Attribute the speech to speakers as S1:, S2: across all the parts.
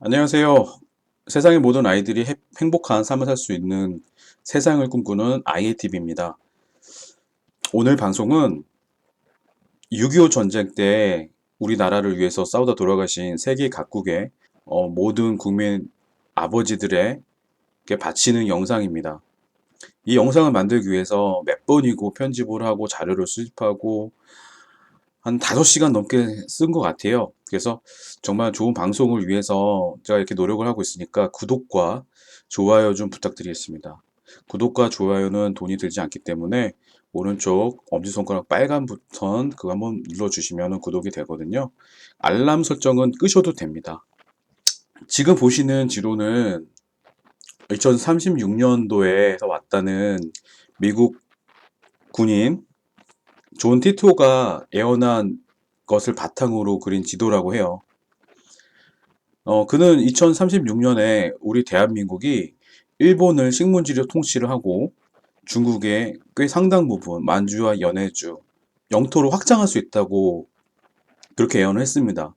S1: 안녕하세요. 세상의 모든 아이들이 해- 행복한 삶을 살 수 있는 세상을 꿈꾸는 IATV입니다. 오늘 방송은 6.25 전쟁 때 우리나라를 위해서 싸우다 돌아가신 세계 각국의 어, 모든 국민 아버지들에게 바치는 영상입니다. 이 영상을 만들기 위해서 몇 번이고 편집을 하고 자료를 수집하고 한 5시간 넘게 쓴 것 같아요. 그래서 정말 좋은 방송을 위해서 제가 이렇게 노력을 하고 있으니까 구독과 좋아요 좀 부탁드리겠습니다. 구독과 좋아요는 돈이 들지 않기 때문에 오른쪽 엄지손가락 빨간 버튼 그거 한번 눌러주시면 구독이 되거든요. 알람 설정은 끄셔도 됩니다. 지금 보시는 지로는 2036년도에 왔다는 미국 군인 존 티토가 예언한 것을 바탕으로 그린 지도라고 해요. 어, 그는 2036년에 우리 대한민국이 일본을 식민지로 통치를 하고 중국의 꽤 상당 부분 만주와 연해주 영토를 확장할 수 있다고 그렇게 예언을 했습니다.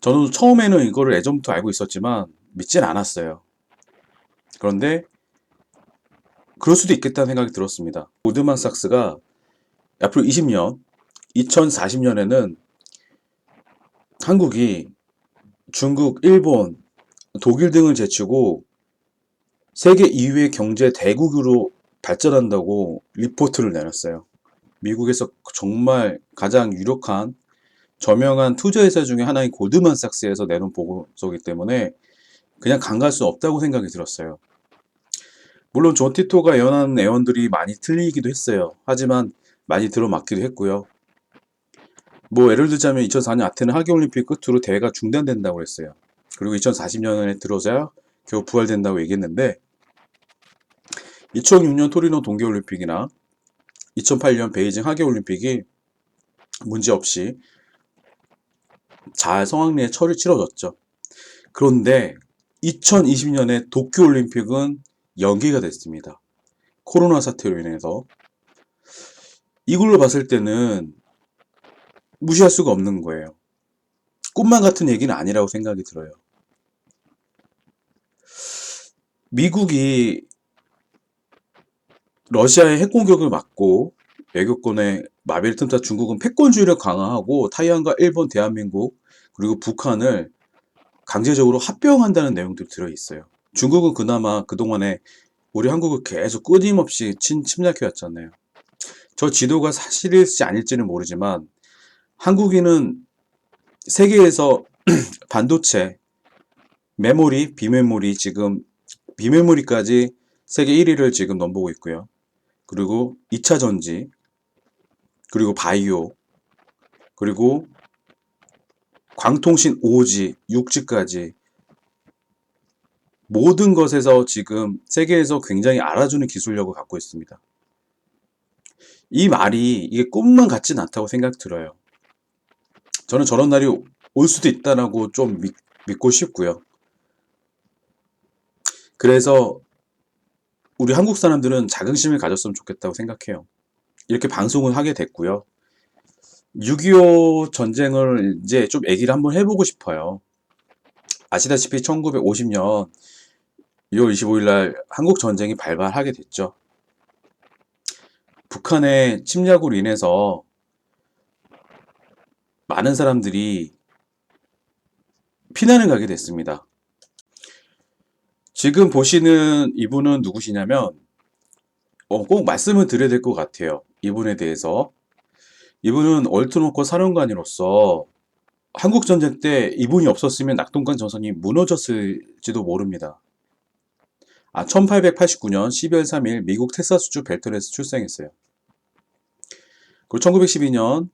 S1: 저는 처음에는 이거를 예전부터 알고 있었지만 믿진 않았어요. 그런데 그럴 수도 있겠다는 생각이 들었습니다. 고드만 삭스가 앞으로 20년, 2040년에는 한국이 중국, 일본, 독일 등을 제치고 세계 2위의 경제 대국으로 발전한다고 리포트를 내놨어요. 미국에서 정말 가장 유력한 저명한 투자회사 중에 하나인 고드만삭스에서 내놓은 보고서이기 때문에 그냥 간과할 수 없다고 생각이 들었어요. 물론 존 티토가 예언한 예언들이 많이 틀리기도 했어요. 하지만 많이 들어맞기도 했고요. 뭐 예를 들자면 2004년 아테네 하계올림픽 끝으로 대회가 중단된다고 했어요. 그리고 2040년에 들어서야 겨우 부활된다고 얘기했는데 2006년 토리노 동계올림픽이나 2008년 베이징 하계올림픽이 문제없이 잘 성황리에 철이 치러졌죠. 그런데 2020년에 도쿄올림픽은 연기가 됐습니다. 코로나 사태로 인해서 이걸로 봤을 때는 무시할 수가 없는 거예요. 꿈만 같은 얘기는 아니라고 생각이 들어요. 미국이 러시아의 핵공격을 막고 외교권의 마비를 틈타 중국은 패권주의를 강화하고 타이완과 일본, 대한민국 그리고 북한을 강제적으로 합병한다는 내용들이 들어 있어요. 중국은 그나마 그동안에 우리 한국을 계속 끊임없이 친, 침략해 왔잖아요. 저 지도가 사실일지 아닐지는 모르지만 한국인은 세계에서 반도체, 메모리, 비메모리 지금 비메모리까지 세계 1위를 지금 넘보고 있고요. 그리고 2차 전지, 그리고 바이오, 그리고 광통신 5G, 6G까지 모든 것에서 지금 세계에서 굉장히 알아주는 기술력을 갖고 있습니다. 이 말이 이게 꿈만 같진 않다고 생각 들어요. 저는 저런 날이 올 수도 있다라고 좀 믿, 믿고 싶고요. 그래서 우리 한국 사람들은 자긍심을 가졌으면 좋겠다고 생각해요. 이렇게 방송을 하게 됐고요. 6.25 전쟁을 이제 좀 얘기를 한번 해보고 싶어요. 아시다시피 1950년 2월 25일 날 한국 전쟁이 발발하게 됐죠. 북한의 침략으로 인해서 많은 사람들이 피난을 가게 됐습니다. 지금 보시는 이분은 누구시냐면 어, 꼭 말씀을 드려야 될 것 같아요. 이분에 대해서. 이분은 얼트노코 사령관으로서 한국전쟁 때 이분이 없었으면 낙동강 전선이 무너졌을지도 모릅니다. 아, 1889년 12월 3일 미국 텍사스주 벨턴에서 출생했어요. 그리고 1912년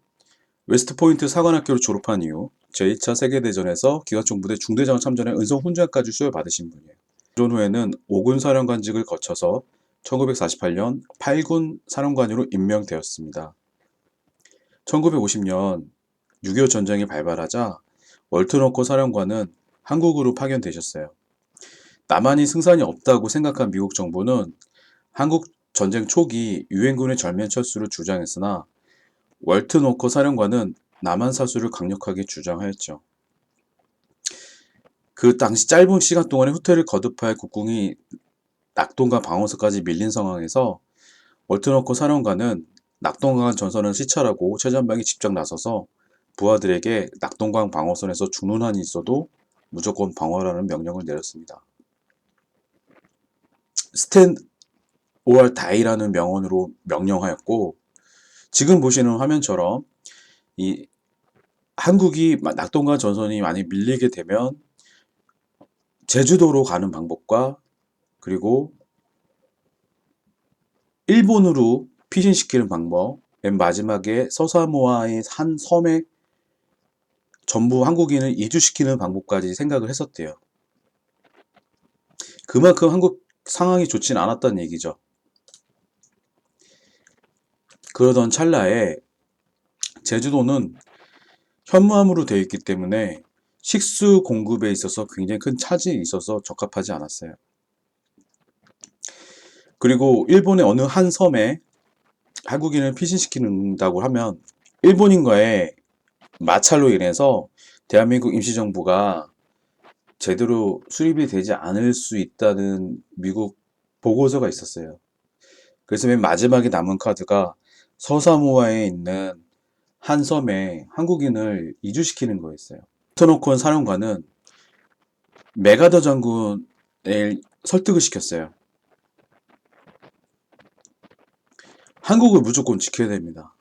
S1: 웨스트포인트 사관학교를 졸업한 이후 제2차 세계대전에서 기관총부대 중대장을 참전해 은성 훈장까지 수여받으신 분이에요. 이런 후에는 5군 사령관직을 거쳐서 1948년 8군 사령관으로 임명되었습니다. 1950년 6.25 전쟁이 발발하자 월트너코 사령관은 한국으로 파견되셨어요. 남한이 승산이 없다고 생각한 미국 정부는 한국 전쟁 초기 유엔군의 전면 철수를 주장했으나 월트노커 사령관은 남한 사수를 강력하게 주장하였죠. 그 당시 짧은 시간 동안에 후퇴를 거듭할 국궁이 낙동강 방어선까지 밀린 상황에서 월트너코 사령관은 낙동강 전선을 시찰하고 최전방에 직접 나서서 부하들에게 낙동강 방어선에서 죽는 한이 있어도 무조건 방어라는 명령을 내렸습니다. 스탠 오알 다이라는 명언으로 명령하였고 지금 보시는 화면처럼 이 한국이 낙동강 전선이 많이 밀리게 되면 제주도로 가는 방법과 그리고 일본으로 피신시키는 방법, 맨 마지막에 서사모아의 한 섬에 전부 한국인을 이주시키는 방법까지 생각을 했었대요. 그만큼 한국 상황이 좋진 않았다는 얘기죠. 그러던 찰나에 제주도는 현무암으로 되어 있기 때문에 식수 공급에 있어서 굉장히 큰 차질이 있어서 적합하지 않았어요. 그리고 일본의 어느 한 섬에 한국인을 피신시킨다고 하면 일본인과의 마찰로 인해서 대한민국 임시정부가 제대로 수립이 되지 않을 수 있다는 미국 보고서가 있었어요. 그래서 맨 마지막에 남은 카드가 서사모아에 있는 한 섬에 한국인을 이주시키는 거였어요. 터노콘 사령관은 메가더 장군을 설득을 시켰어요. 한국을 무조건 지켜야 됩니다.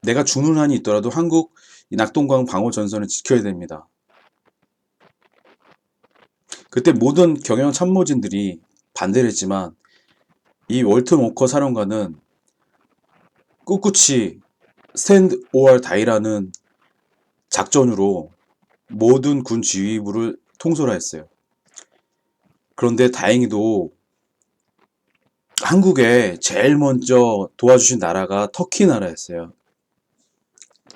S1: 내가 죽는 한이 있더라도 한국 낙동강 방어 전선을 지켜야 됩니다. 그때 모든 경영 참모진들이 반대를 했지만 이 월튼 워커 사령관은 꿋꿋이 스탠드 오얼 다이라는 작전으로 모든 군 지휘부를 통솔하였어요. 그런데 다행히도 한국에 제일 먼저 도와주신 나라가 터키 나라였어요.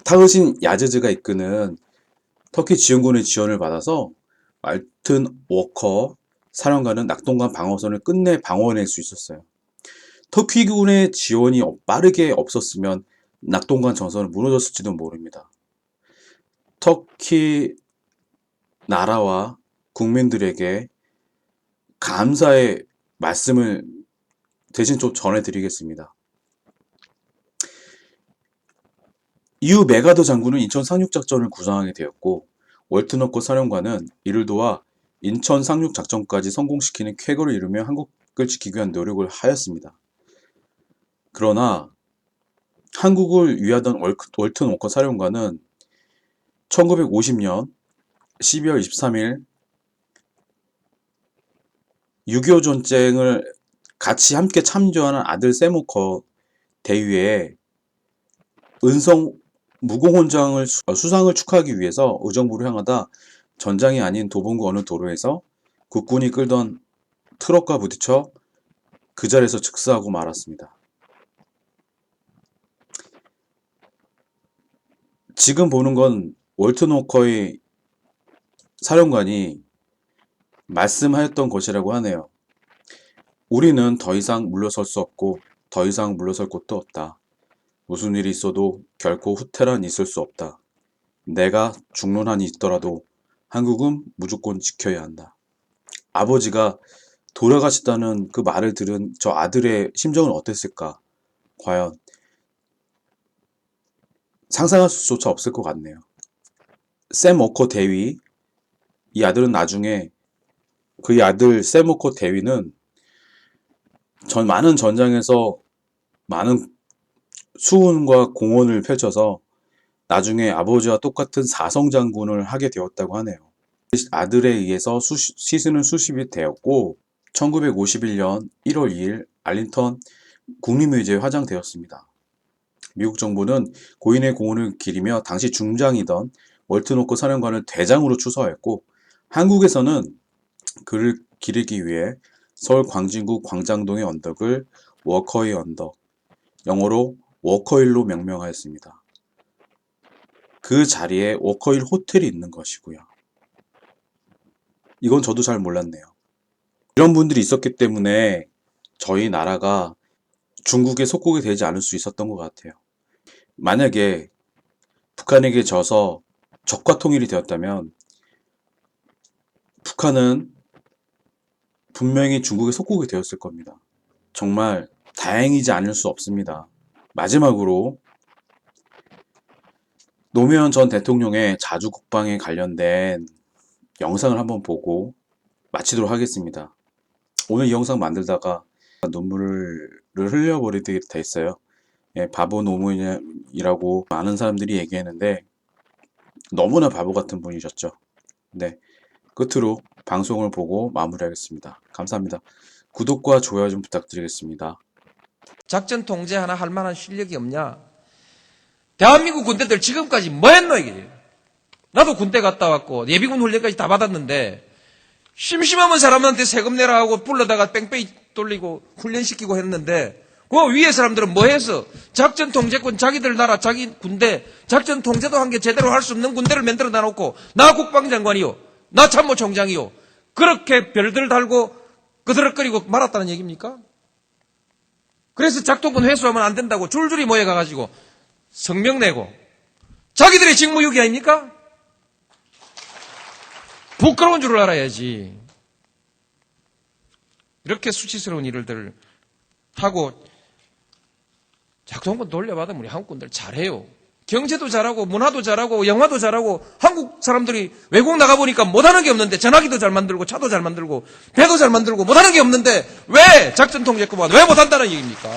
S1: 타그신 야즈즈가 이끄는 터키 지원군의 지원을 받아서 말튼 워커 사령관은 낙동강 방어선을 끝내 방어해낼 수 있었어요. 터키군의 지원이 빠르게 없었으면 낙동강 전선은 무너졌을지도 모릅니다. 터키 나라와 국민들에게 감사의 말씀을 대신 좀 전해드리겠습니다. 이후 메가더 장군은 인천 상륙작전을 구상하게 되었고 월트너코 사령관은 이를 도와 인천 상륙작전까지 성공시키는 쾌거를 이루며 한국을 지키기 위한 노력을 하였습니다. 그러나 한국을 위하던 월튼 워커 사령관은 1950년 12월 23일 6.25 전쟁을 같이 함께 참조하는 아들 세모커 대위에 은성 무공훈장을 어, 수상을 축하하기 위해서 의정부를 향하다 전장이 아닌 도봉구 어느 도로에서 국군이 끌던 트럭과 부딪혀 그 자리에서 즉사하고 말았습니다. 지금 보는 건 월튼 워커의 사령관이 말씀하였던 것이라고 하네요. 우리는 더 이상 물러설 수 없고 더 이상 물러설 곳도 없다. 무슨 일이 있어도 결코 후퇴란 있을 수 없다. 내가 죽는 한이 있더라도 한국은 무조건 지켜야 한다. 아버지가 돌아가시다는 그 말을 들은 저 아들의 심정은 어땠을까? 과연 상상할 수조차 없을 것 같네요. 샘 워커 대위, 이 아들은 나중에 그의 아들 샘 워커 대위는 전 많은 전장에서 많은 수훈과 공헌을 펼쳐서 나중에 아버지와 똑같은 사성 장군을 하게 되었다고 하네요. 아들에 의해서 수시, 시즌은 수십이 되었고 1951년 1월 2일 알린턴 국립묘지에 화장되었습니다. 미국 정부는 고인의 공헌을 기리며 당시 중장이던 월트노크 사령관을 대장으로 추서했고 한국에서는 그를 기리기 위해 서울 광진구 광장동의 언덕을 워커의 언덕, 영어로 워커힐로 명명하였습니다. 그 자리에 워커힐 호텔이 있는 것이고요. 이건 저도 잘 몰랐네요. 이런 분들이 있었기 때문에 저희 나라가 중국의 속국이 되지 않을 수 있었던 것 같아요. 만약에 북한에게 져서 적과 통일이 되었다면 북한은 분명히 중국의 속국이 되었을 겁니다. 정말 다행이지 않을 수 없습니다. 마지막으로 노무현 전 대통령의 자주 국방에 관련된 영상을 한번 보고 마치도록 하겠습니다. 오늘 이 영상 만들다가 눈물을 흘려버리게 됐어요. 예, 바보 노무현이라고 많은 사람들이 얘기했는데 너무나 바보 같은 분이셨죠. 네, 끝으로 방송을 보고 마무리하겠습니다. 감사합니다. 구독과 좋아요 좀 부탁드리겠습니다.
S2: 작전 통제 하나 할 만한 실력이 없냐? 대한민국 군대들 지금까지 뭐 했노, 이게? 나도 군대 갔다 왔고, 예비군 훈련까지 다 받았는데, 심심하면 사람한테 세금 내라 하고 불러다가 뺑뺑이 돌리고 훈련시키고 했는데, 그 위에 사람들은 뭐 해서? 작전 통제권 자기들 나라, 자기 군대, 작전 통제도 한 게 제대로 할 수 없는 군대를 만들어 놔놓고, 나 국방장관이요. 나 참모총장이요. 그렇게 별들 달고 그드럭거리고 말았다는 얘기입니까? 그래서 작동권 회수하면 안 된다고 줄줄이 모여가가지고 성명 내고 자기들의 직무유기 아닙니까? 부끄러운 줄을 알아야지. 이렇게 수치스러운 일을 하고 작동권 돌려받으면 우리 한국군들 잘해요. 경제도 잘하고 문화도 잘하고 영화도 잘하고 한국 사람들이 외국 나가보니까 못하는 게 없는데 전화기도 잘 만들고 차도 잘 만들고 배도 잘 만들고 못하는 게 없는데 왜 작전 통제권만 왜 못한다는 얘기입니까?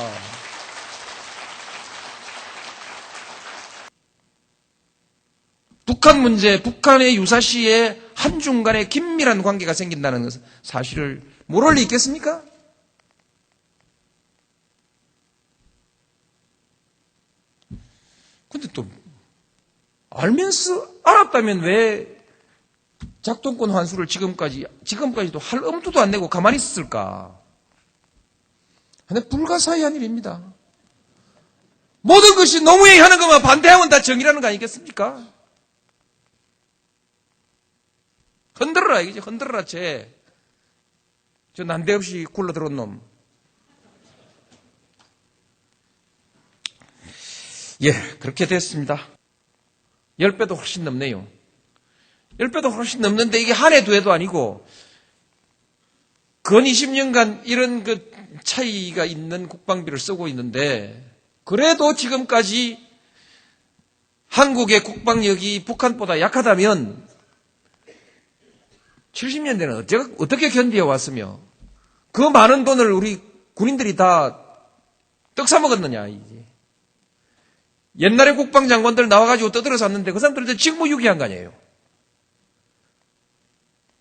S2: 북한 문제, 북한의 유사시에 한중간에 긴밀한 관계가 생긴다는 사실을 모를 리 있겠습니까? 근데 또 알면서 알았다면 왜 작동권 환수를 지금까지 지금까지도 할 엄두도 안 내고 가만히 있었을까? 근데 불가사의한 일입니다. 모든 것이 노무현이 하는 것만 반대하면 다 정의라는 거 아니겠습니까? 흔들어라 이거지 흔들어라 쟤. 저 난데없이 굴러들어온 놈. 예, 그렇게 됐습니다. 10배도 훨씬 넘네요. 10배도 훨씬 넘는데 이게 한 해, 두 해도 아니고, 근 20년간 이런 그 차이가 있는 국방비를 쓰고 있는데, 그래도 지금까지 한국의 국방력이 북한보다 약하다면, 70년대는 어떻게, 어떻게 견디어 왔으며, 그 많은 돈을 우리 군인들이 다 떡 사먹었느냐, 이제. 옛날에 국방장관들 나와가지고 떠들어 샀는데 그 사람들은 직무유기한 거 아니에요.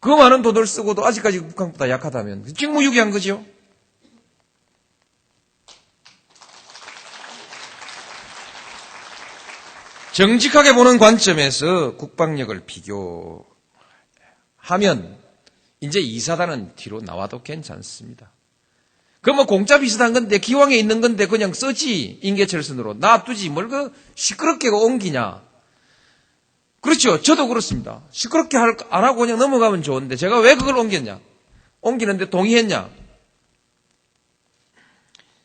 S2: 그 많은 돈을 쓰고도 아직까지 북한보다 약하다면 직무유기한 거죠. 정직하게 보는 관점에서 국방력을 비교하면 이제 이사단은 뒤로 나와도 괜찮습니다. 그뭐 공짜 비슷한 건데 기왕에 있는 건데 그냥 쓰지 인계철선으로 놔두지 뭘 그 시끄럽게 옮기냐. 그렇죠. 저도 그렇습니다. 시끄럽게 할, 안 하고 그냥 넘어가면 좋은데 제가 왜 그걸 옮겼냐. 옮기는데 동의했냐.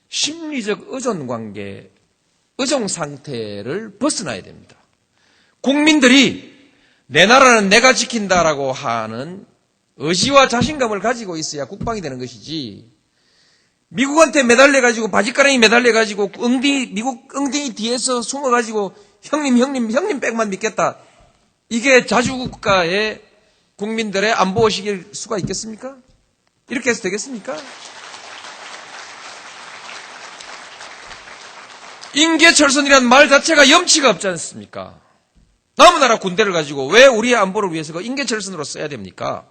S2: 심리적 의존 관계, 의존 상태를 벗어나야 됩니다. 국민들이 내 나라는 내가 지킨다라고 하는 의지와 자신감을 가지고 있어야 국방이 되는 것이지 미국한테 매달려가지고 바지가랑이 매달려가지고 엉덩이 미국 엉덩이 뒤에서 숨어가지고 형님 형님 형님 백만 믿겠다. 이게 자주국가의 국민들의 안보의식일 수가 있겠습니까? 이렇게 해서 되겠습니까? 인계철선이라는 말 자체가 염치가 없지 않습니까? 남은 나라 군대를 가지고 왜 우리의 안보를 위해서 그 인계철선으로 써야 됩니까?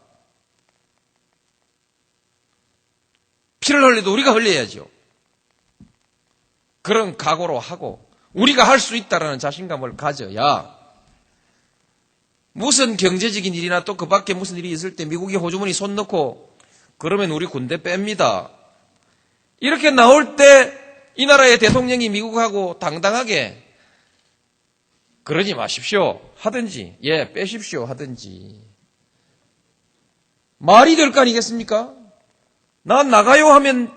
S2: 피를 흘려도 우리가 흘려야죠. 그런 각오로 하고 우리가 할 수 있다라는 자신감을 가져야 무슨 경제적인 일이나 또 그 밖에 무슨 일이 있을 때 미국이 호주머니 손 넣고 그러면 우리 군대 뺍니다. 이렇게 나올 때 이 나라의 대통령이 미국하고 당당하게 그러지 마십시오. 하든지, 예, 빼십시오. 하든지. 말이 될 거 아니겠습니까? 난 나가요 하면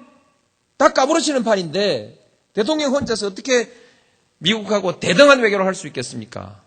S2: 다 까무러치는 판인데 대통령 혼자서 어떻게 미국하고 대등한 외교를 할 수 있겠습니까?